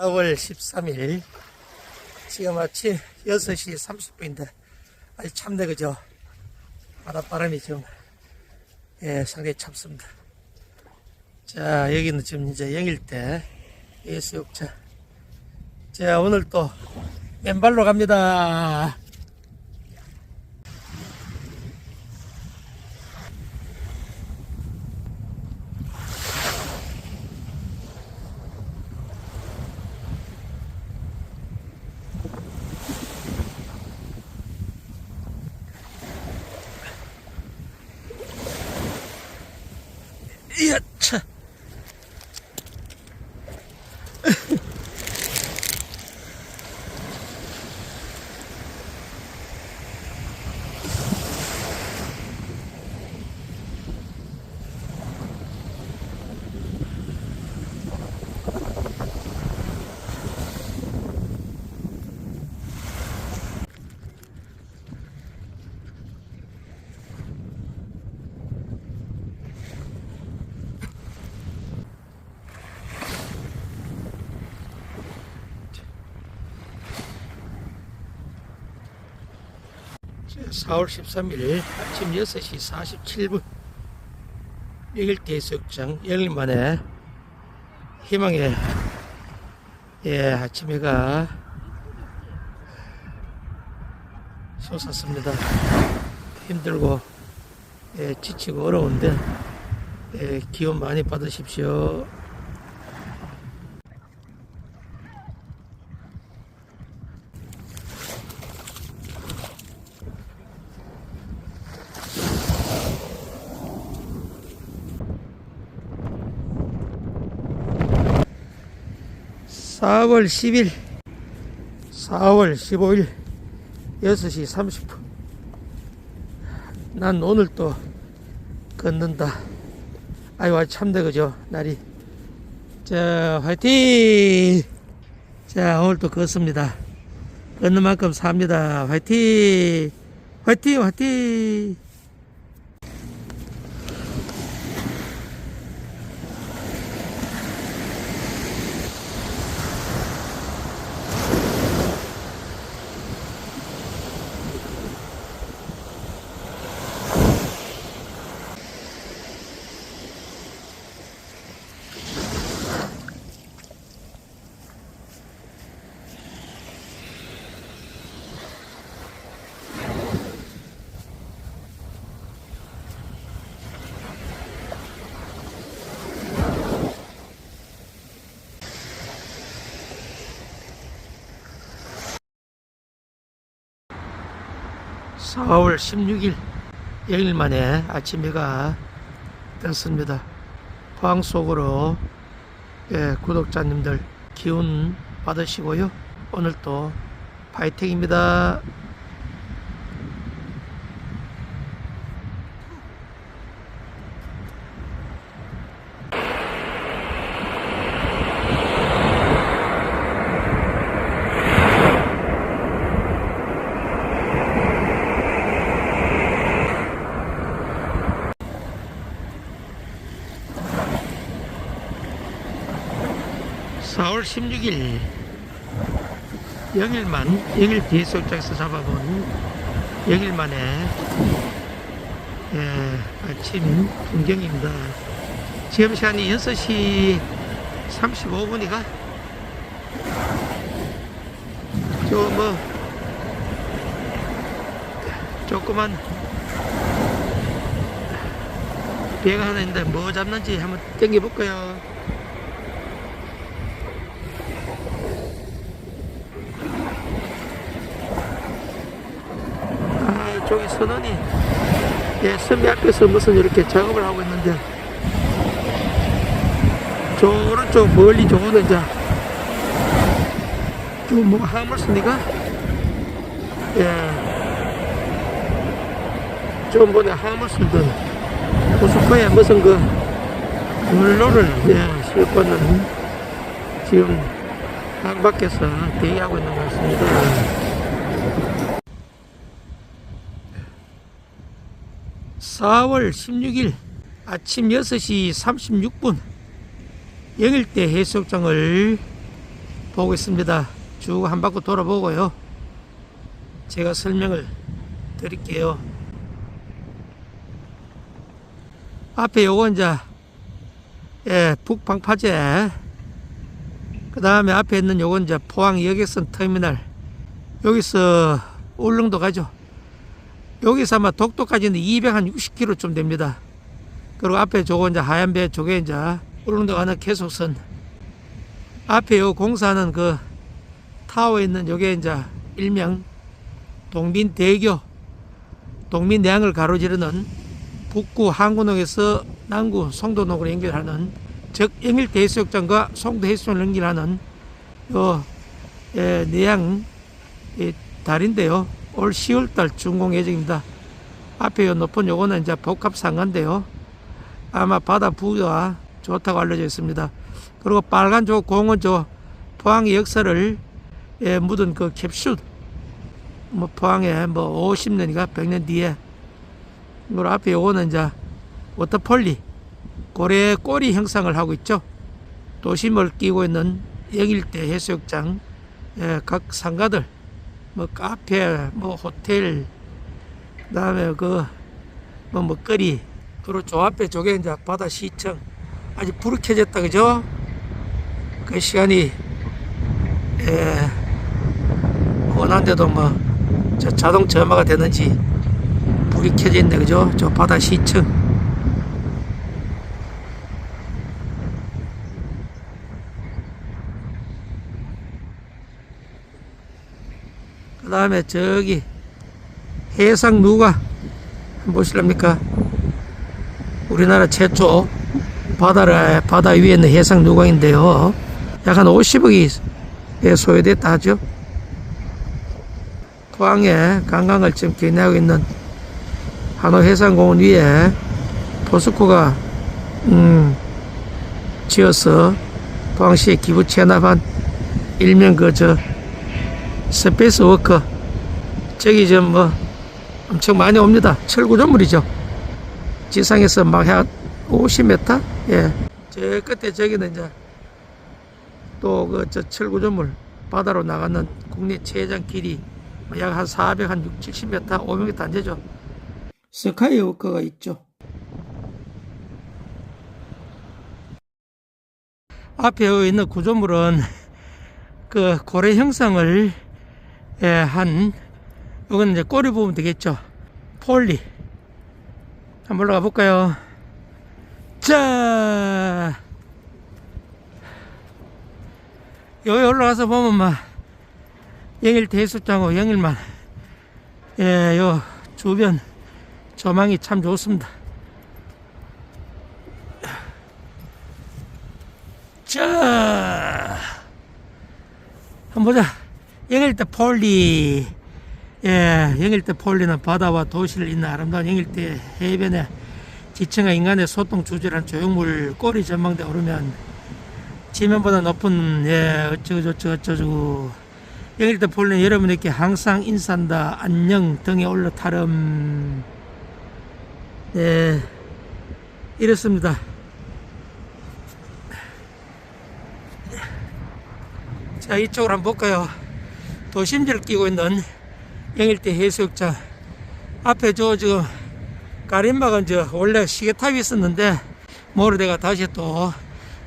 4월 13일. 지금 아침 6시 30분인데 아직 참내 그죠? 바닷바람이 좀 예, 상당히 참습니다. 자 여기는 지금 이제 영일대 예수욕장 자 오늘 또 맨발로 갑니다 이야 차 자, 4월 13일 아침 6시 47분 영일대 해수욕장 열일 만에 희망의 예, 아침 해가 솟았습니다. 힘들고 예, 지치고 어려운데 예, 기운 많이 받으십시오. (4월 10일) (4월 15일) (6시 30분) 난 오늘 또 걷는다. 아이고 참대 그죠? 날이. 자 화이팅! 자 오늘 또 걷습니다. 걷는 만큼 삽니다. 화이팅! 화이팅 화이팅 (4월 16일) 열일 만에 아침 해가 떴습니다 포항 속으로 예, 구독자님들 기운 받으시고요 오늘 또 파이팅입니다. (4월 16일) 영일만 영일 대속장에서 잡아본 영일만의 예, 아침 풍경입니다. 지금 시간이 6시 35분이가 저뭐 조그만 배가 하나 있는데 뭐 잡는지 한번 땡겨볼까요? 아, 저기 선원이. 예, 선배 앞에서 무슨 이렇게 작업을 하고 있는데. 저 오른쪽 멀리 저거는 이제. 저뭐 하물스니까? 예, 좀 보내 하물스든 호수코에 무슨 그 물로를 예, 싣고는 지금 강 밖에서 대기하고 있는 것 같습니다. 4월 16일 아침 6시 36분 영일대 해수욕장을 보고 있습니다. 쭉 한 바퀴 돌아보고요. 제가 설명을 드릴게요. 앞에 요거 이제 예, 북방파제 그 다음에 앞에 있는 요건 이제 포항 여객선 터미널 여기서 울릉도 가죠. 여기서 아마 독도까지는 260km 좀 됩니다. 그리고 앞에 저거 이제 하얀 배 저게 이제 울릉도 가는 계속선. 앞에 요 공사하는 그 타워에 있는 요게 이제 일명 동민대교, 동민내항을 가로지르는 북구 항구역에서 남구 송도역으로 연결하는 즉 영일대 해수욕장과 송도 해수욕을 연결하는 요 예, 내양 이 달인데요. 올 10월달 준공 예정입니다. 앞에 요 높은 요거는 이제 복합 상가인데요. 아마 바다 부가 좋다고 알려져 있습니다. 그리고 빨간 저 공은 저 포항의 역사를 예, 묻은 그 캡슐 뭐 포항에 뭐 50년이가 100년 뒤에 그리고 앞에 요거는 이제 워터폴리 고래 꼬리 형상을 하고 있죠. 도심을 끼고 있는 영일대 해수욕장 예, 각 상가들 뭐 카페 뭐 호텔 그다음에 그 뭐 먹거리 그리고 저 앞에 저게 이제 바다 시청 아직 불이 켜졌다 그죠? 그 시간이 예, 원한데도 뭐 저 자동 점화가 되는지 불이 켜져 있네 그죠? 저 바다 시청 다음에 저기 해상 누가 보실랍니까? 우리나라 최초 바다를 바다 위에 있는 해상 누광인데요. 약 한 50억이 소요됐다 하죠. 포항에 관광을 지금 기내하고 있는 한호 해상공원 위에 포스코가 음, 지어서 포항시에 기부 체납한 일명 그저 스페이스 워커 저기 좀뭐 엄청 많이 옵니다. 철구조물이죠. 지상에서 막 한 50m? 예. 저 끝에 저기는 이제 또 그 저 철구조물 바다로 나가는 국내 최장 길이 약 한 400, 한 6, 70m, 500m 안 되죠. 스카이워커가 있죠. 앞에 있는 구조물은 그 고래 형상을 예, 한 이건 이제 꼬리 부분 되겠죠. 폴리. 한번 올라가 볼까요? 자, 여기 올라가서 보면 막 영일 대수장하고 영일만 예, 요 주변 조망이 참 좋습니다. 자, 한번 보자. 영일 대 폴리. 예, 영일대 폴리는 바다와 도시를 잇는 아름다운 영일대 해변에 지층과 인간의 소통 주제란 조형물 꼬리 전망대 오르면 지면보다 높은 예 어쩌고 저쩌고 어쩌고 영일대 폴리는 여러분에게 항상 인사한다. 안녕 등에 올라 타름 예 이렇습니다. 자 이쪽으로 한번 볼까요? 도심지를 끼고 있는 영일대 해수욕장 앞에 저 지금 가림막은 저 원래 시계탑이 있었는데 모르대가 다시 또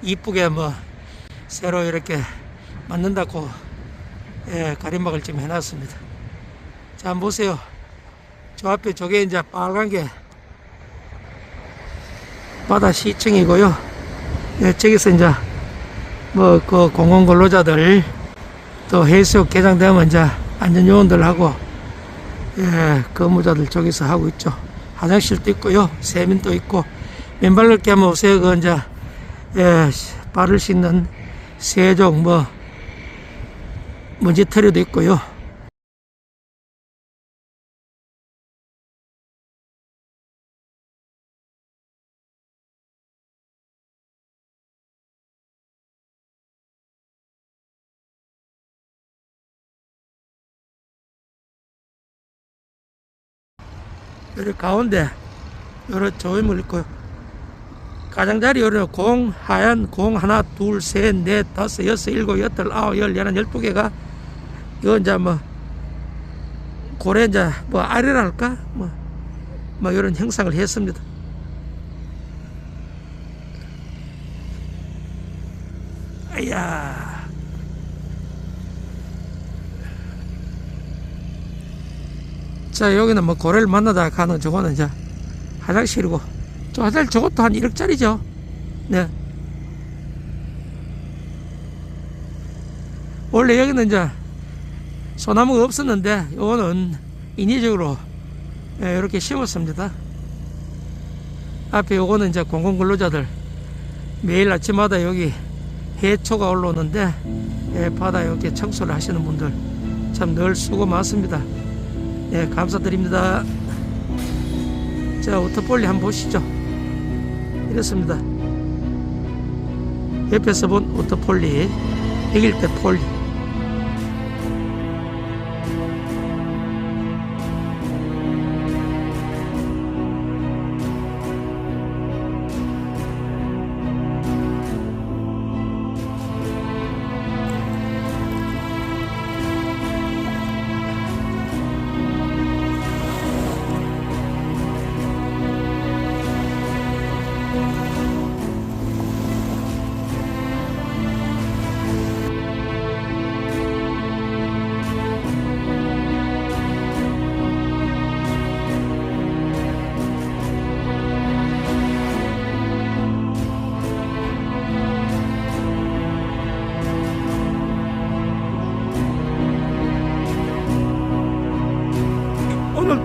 이쁘게 뭐 새로 이렇게 만든다고 예, 가림막을 지금 해놨습니다. 자 한번 보세요. 저 앞에 저게 이제 빨간 게 바다 시청이고요. 예, 저기서 이제 뭐 그 공공 근로자들 또 해수욕 개장되면 이제 안전 요원들 하고 예, 근무자들 저기서 하고 있죠. 화장실도 있고요. 세면도 있고 맨발 걷기 한번 오세요. 그 이제 예, 발을 씻는 세종 뭐 먼지 털이도 있고요. 여기 가운데 여러 조임을 있고요. 가장자리 요령 공 하얀 공 하나 둘 셋 넷 다섯 여섯 일곱 여덟 아홉 열 열한 열두 개가 이거 이제 뭐 고래 이제 뭐 아래랄까 뭐, 뭐 이런 형상을 했습니다. 아야 자 여기는 뭐 고래를 만나다 가는 저거는 이제 화장실이고 저 화장실 저것도 한 1억짜리죠. 네. 원래 여기는 이제 소나무가 없었는데 요거는 인위적으로 예, 이렇게 심었습니다. 앞에 요거는 이제 공공근로자들 매일 아침마다 여기 해초가 올라오는데 예, 바다 이렇게 청소를 하시는 분들 참 늘 수고 많습니다 예, 감사드립니다. 자, 워터폴리 한번 보시죠. 이렇습니다. 옆에서 본 워터폴리, 이길 때 폴리.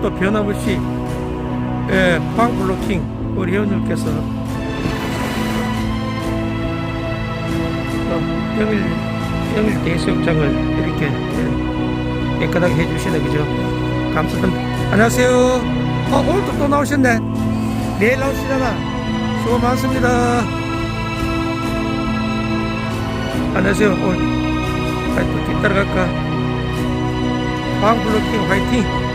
또 변함없이 예, 팡 블로킹 우리 회원님께서 또 영일 영일 대수욕장을 이렇게 예, 깨끗하게 해주시네 그죠? 감사합니다. 안녕하세요. 어 오늘도 또 나오셨네. 내일 나오시잖아. 수고 많습니다. 안녕하세요. 오늘 또 뒤따라갈까? 팡 블로킹 화이팅!